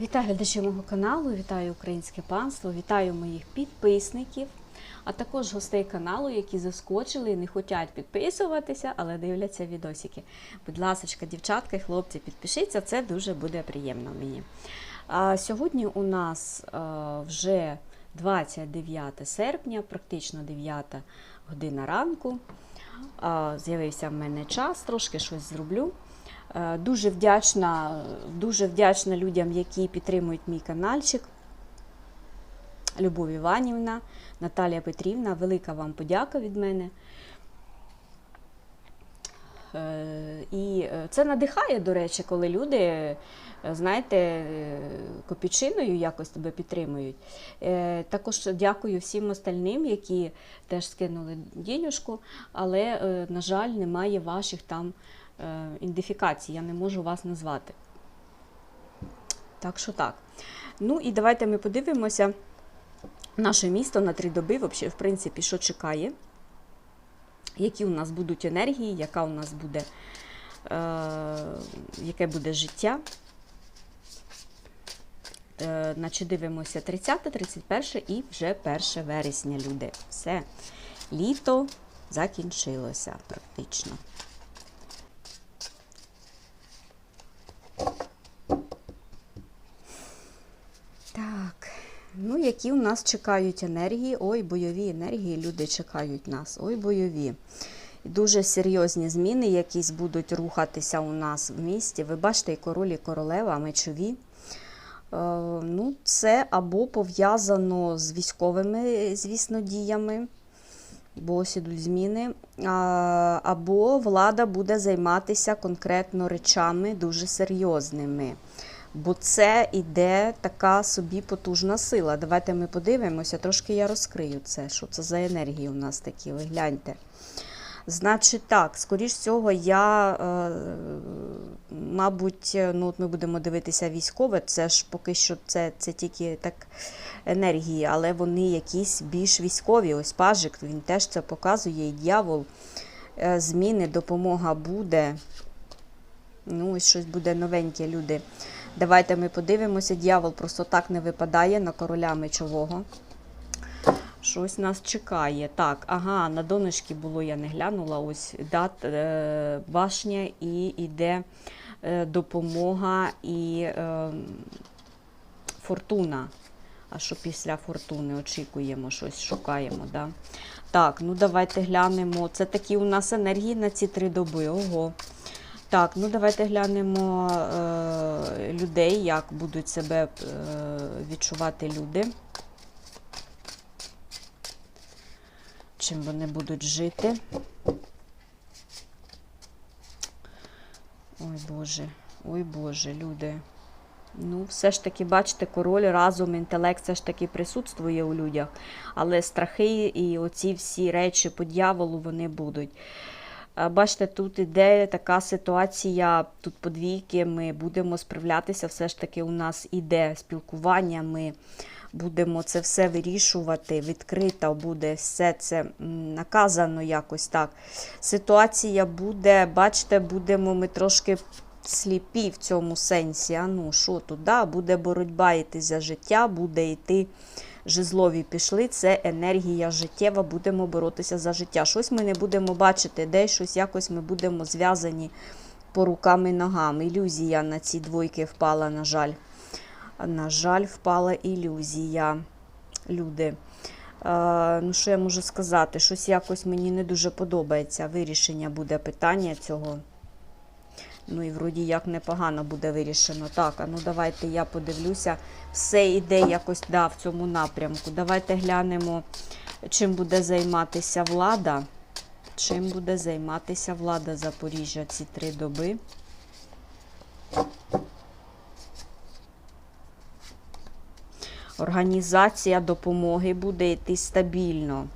Вітаю глядачів мого каналу, вітаю українське панство, вітаю моїх підписників, а також гостей каналу, які заскочили і не хочуть підписуватися, але дивляться відосики. Будь ласка, дівчатка і хлопці, підпишіться, це дуже буде приємно мені. А сьогодні у нас вже 29 серпня, практично 9 година ранку. З'явився в мене час, трошки щось зроблю. Е, Дуже вдячна, дуже вдячна людям, які підтримують мій каналчик. Любов Іванівна, Наталія Петрівна, велика вам подяка від мене. Е, І е, це надихає, до речі, коли люди, знаєте, копійчиною якось тебе підтримують. Також дякую всім остальним, які теж скинули дінюшку, але, на жаль, немає ваших там е, ідентифікацій, я не можу вас назвати. Так що так. Ну і давайте ми подивимося наше місто на три доби, вообще, в принципі, що чекає, які у нас будуть енергії, яка у нас буде, е, яке буде життя. Е, значить, дивимося 30, 31 і вже 1 вересня, люди. Все. Літо закінчилося практично. Так, ну які у нас чекають енергії? Ой, бойові енергії, люди чекають нас. Ой, бойові. Дуже серйозні зміни якісь будуть рухатися у нас в місті. Ви бачите, і король, і королева, мечові. Е, ну, це або пов'язано з військовими, звісно, діями, бо ось ідуть зміни, або влада буде займатися конкретно речами дуже серйозними. Бо це іде така собі потужна сила. Давайте ми подивимося, трошки я розкрию це, що це за енергії у нас такі, ви гляньте. Значить так, скоріш всього, я, е, мабуть, ну, от ми будемо дивитися військове, це ж поки що це, це тільки так енергії, але вони якісь більш військові. Ось пажик, він теж це показує, і дьявол, е, зміни, допомога буде. Ну, ось щось буде новеньке, люди. Давайте ми подивимося. Дьявол просто так не випадає на короля мечового. Щось нас чекає. Так, ага, на донечки було, я не глянула. Ось дат, е, башня і йде е, допомога і е, фортуна. А що після фортуни очікуємо, щось шукаємо. Да? Так, ну давайте глянемо. Це такі у нас енергії на ці три доби. Ого. Так, ну давайте глянемо е, людей, як будуть себе е, відчувати люди. Чим вони будуть жити. Ой Боже, ой Боже, люди. Ну, все ж таки, бачите, король, разум, інтелект все ж таки присутствує у людях, але страхи і оці всі речі по дьяволу вони будуть. Бачите, тут іде така ситуація, тут подвійки, ми будемо справлятися, все ж таки у нас іде спілкування, ми будемо це все вирішувати, відкрито буде все це наказано якось так. Ситуація буде, бачите, будемо ми трошки сліпі в цьому сенсі. А ну, що тут? Да? Буде боротьба йти за життя, буде йти жезлові пішли, це енергія життєва, будемо боротися за життя. Щось ми не будемо бачити, десь щось якось ми будемо зв'язані по рукам і ногам. Ілюзія на ці двойки впала, на жаль. На жаль, впала ілюзія. Люди. Е, ну, що я можу сказати? Щось якось мені не дуже подобається. Вирішення буде питання цього. Ну і вроді як непогано буде вирішено. Так, а ну давайте я подивлюся. Все йде якось да, в цьому напрямку. Давайте глянемо, чим буде займатися влада. Чим буде займатися влада Запоріжжя ці три доби. Організація допомоги буде йти стабільно.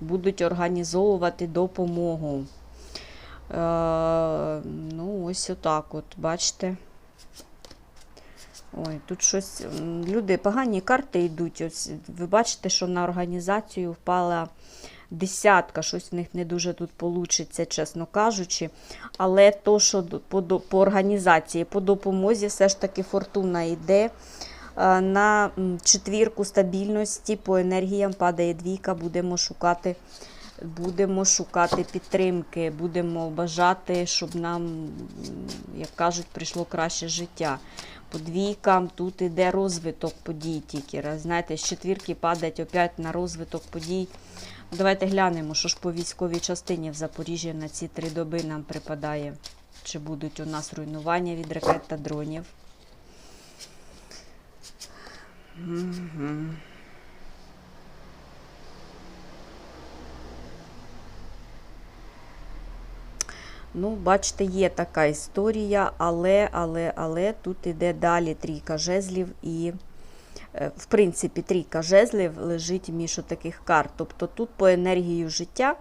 Будуть організовувати допомогу. Е, ну, ось отак от, бачите. Ой, тут щось. Люди, погані карти йдуть. Ось, ви бачите, що на організацію впала десятка, щось в них не дуже тут получиться, чесно кажучи. Але то, що по, по організації, по допомозі, все ж таки фортуна йде. Е, На четвірку стабільності по енергіям падає двійка, будемо шукати. Будемо шукати підтримки, будемо бажати, щоб нам, як кажуть, прийшло краще життя. По двійкам тут іде розвиток подій тільки. Знаєте, з четвірки падать опять на розвиток подій. Давайте глянемо, що ж по військовій частині в Запоріжжі на ці три доби нам припадає. Чи будуть у нас руйнування від ракет та дронів? Мгм. Ну, бачите, є така історія, але, але, але тут іде далі трійка жезлів і, е, в принципі, трійка жезлів лежить між таких карт. Тобто тут по енергію життя.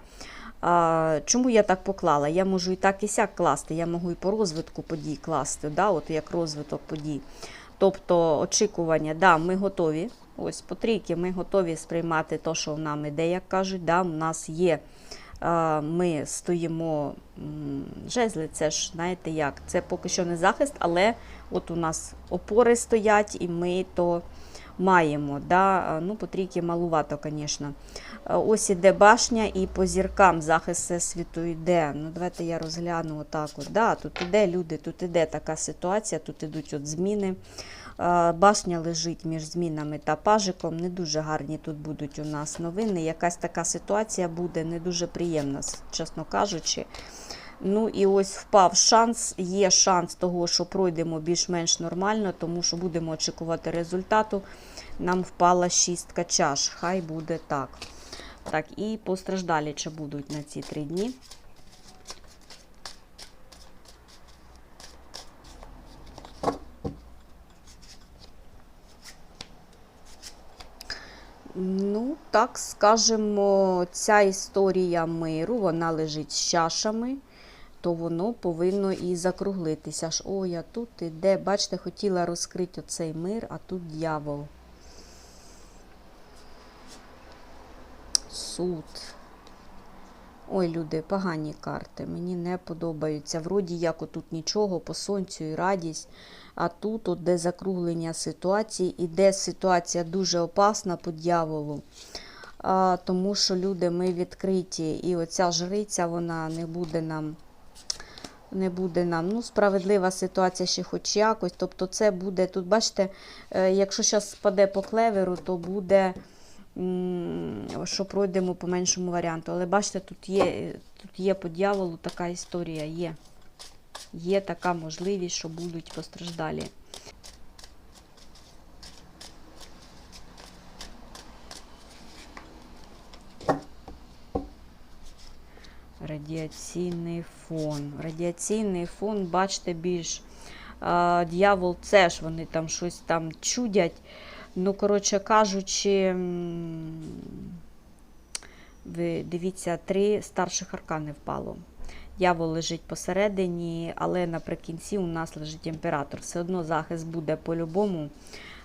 А, чому я так поклала? Я можу і так і сяк класти, я можу і по розвитку подій класти, да, от як розвиток подій. Тобто очікування, да, ми готові. Ось по трійки ми готові сприймати те, що в нам іде, як кажуть. Да, у нас є ми стоїмо жезли, це ж знаєте як, це поки що не захист, але от у нас опори стоять, і ми то маємо. Да? Ну, по трійки малувато, звісно. Ось іде башня, і по зіркам захист Всесвіту йде. Ну, давайте я розгляну отак. От. Да, тут іде люди, тут іде така ситуація, тут ідуть от зміни. Башня лежить між змінами та пажиком. Не дуже гарні тут будуть у нас новини. Якась така ситуація буде не дуже приємна, чесно кажучи. Ну і ось впав шанс. Є шанс того, що пройдемо більш-менш нормально, тому що будемо очікувати результату. Нам впала шістка чаш. Хай буде так. Так, і постраждалі чи будуть на ці три дні. Ну, так скажемо, ця історія миру, вона лежить з чашами, то воно повинно і закруглитися. Ж, Ой, я тут іде, бачите, хотіла розкрити оцей мир, а тут дьявол. Суд. Ой, люди, погані карти. Мені не подобаються. Вроді як отут нічого, по сонцю і радість. А тут, от, де закруглення ситуації, іде ситуація дуже опасна по дьяволу. А, тому що люди, ми відкриті. І оця жриця, вона не буде нам. Не буде нам. Ну, справедлива ситуація ще хоч якось. Тобто, це буде, тут, бачите, е, якщо зараз спаде по клеверу, то буде що пройдемо по меншому варіанту. Але бачите, тут є, тут є по дьяволу така історія, є. Є така можливість, що будуть постраждалі. Радіаційний фон. Радіаційний фон, бачите, більш дьявол, це ж вони там щось там чудять. Ну, коротше кажучи, ви дивіться, три старших аркани впало. Дьявол лежить посередині, але наприкінці у нас лежить імператор. Все одно захист буде по-любому.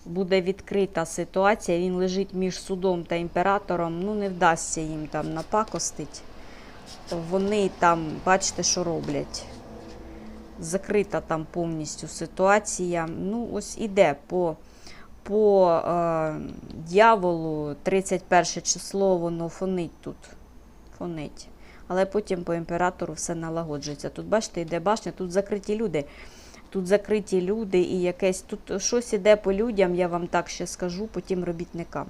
Буде відкрита ситуація. Він лежить між судом та імператором. Ну, не вдасться їм там напакостить. Вони там, бачите, що роблять. Закрита там повністю ситуація. Ну, ось іде по, по е, дьяволу 31 число, воно фонить тут. Фонить. Але потім по імператору все налагоджується. Тут, бачите, йде башня, тут закриті люди. Тут закриті люди і якесь. Тут щось іде по людям, я вам так ще скажу, потім робітникам.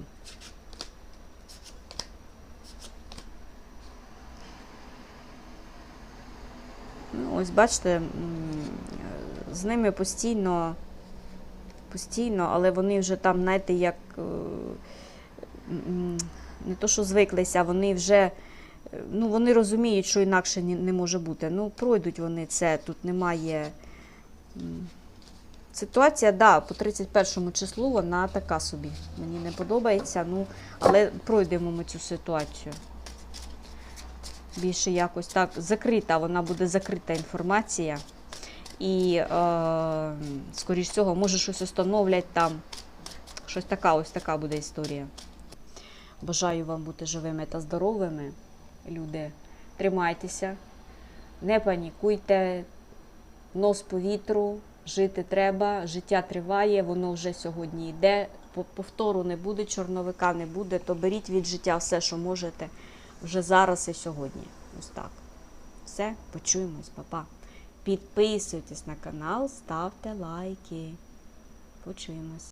Ну, ось бачите, з ними постійно, постійно, але вони вже там, знаєте, як е, не то, що звиклися, вони вже е, ну, вони розуміють, що інакше не може бути. Ну, пройдуть вони це, тут немає. Ситуація, да, по 31 числу вона така собі. Мені не подобається, ну, але пройдемо ми цю ситуацію більше якось так закрита, вона буде закрита інформація. І, е, скоріш всього, може щось установлять там. Щось така, ось така буде історія. Бажаю вам бути живими та здоровими. люди. Тримайтеся, не панікуйте, нос по вітру, жити треба, життя триває, воно вже сьогодні йде. По- Повтору не буде, чорновика не буде, то беріть від життя все, що можете вже зараз і сьогодні. Ось так. Все, почуємось, па-па. Підписуйтесь на канал, ставте лайки. Почуємось.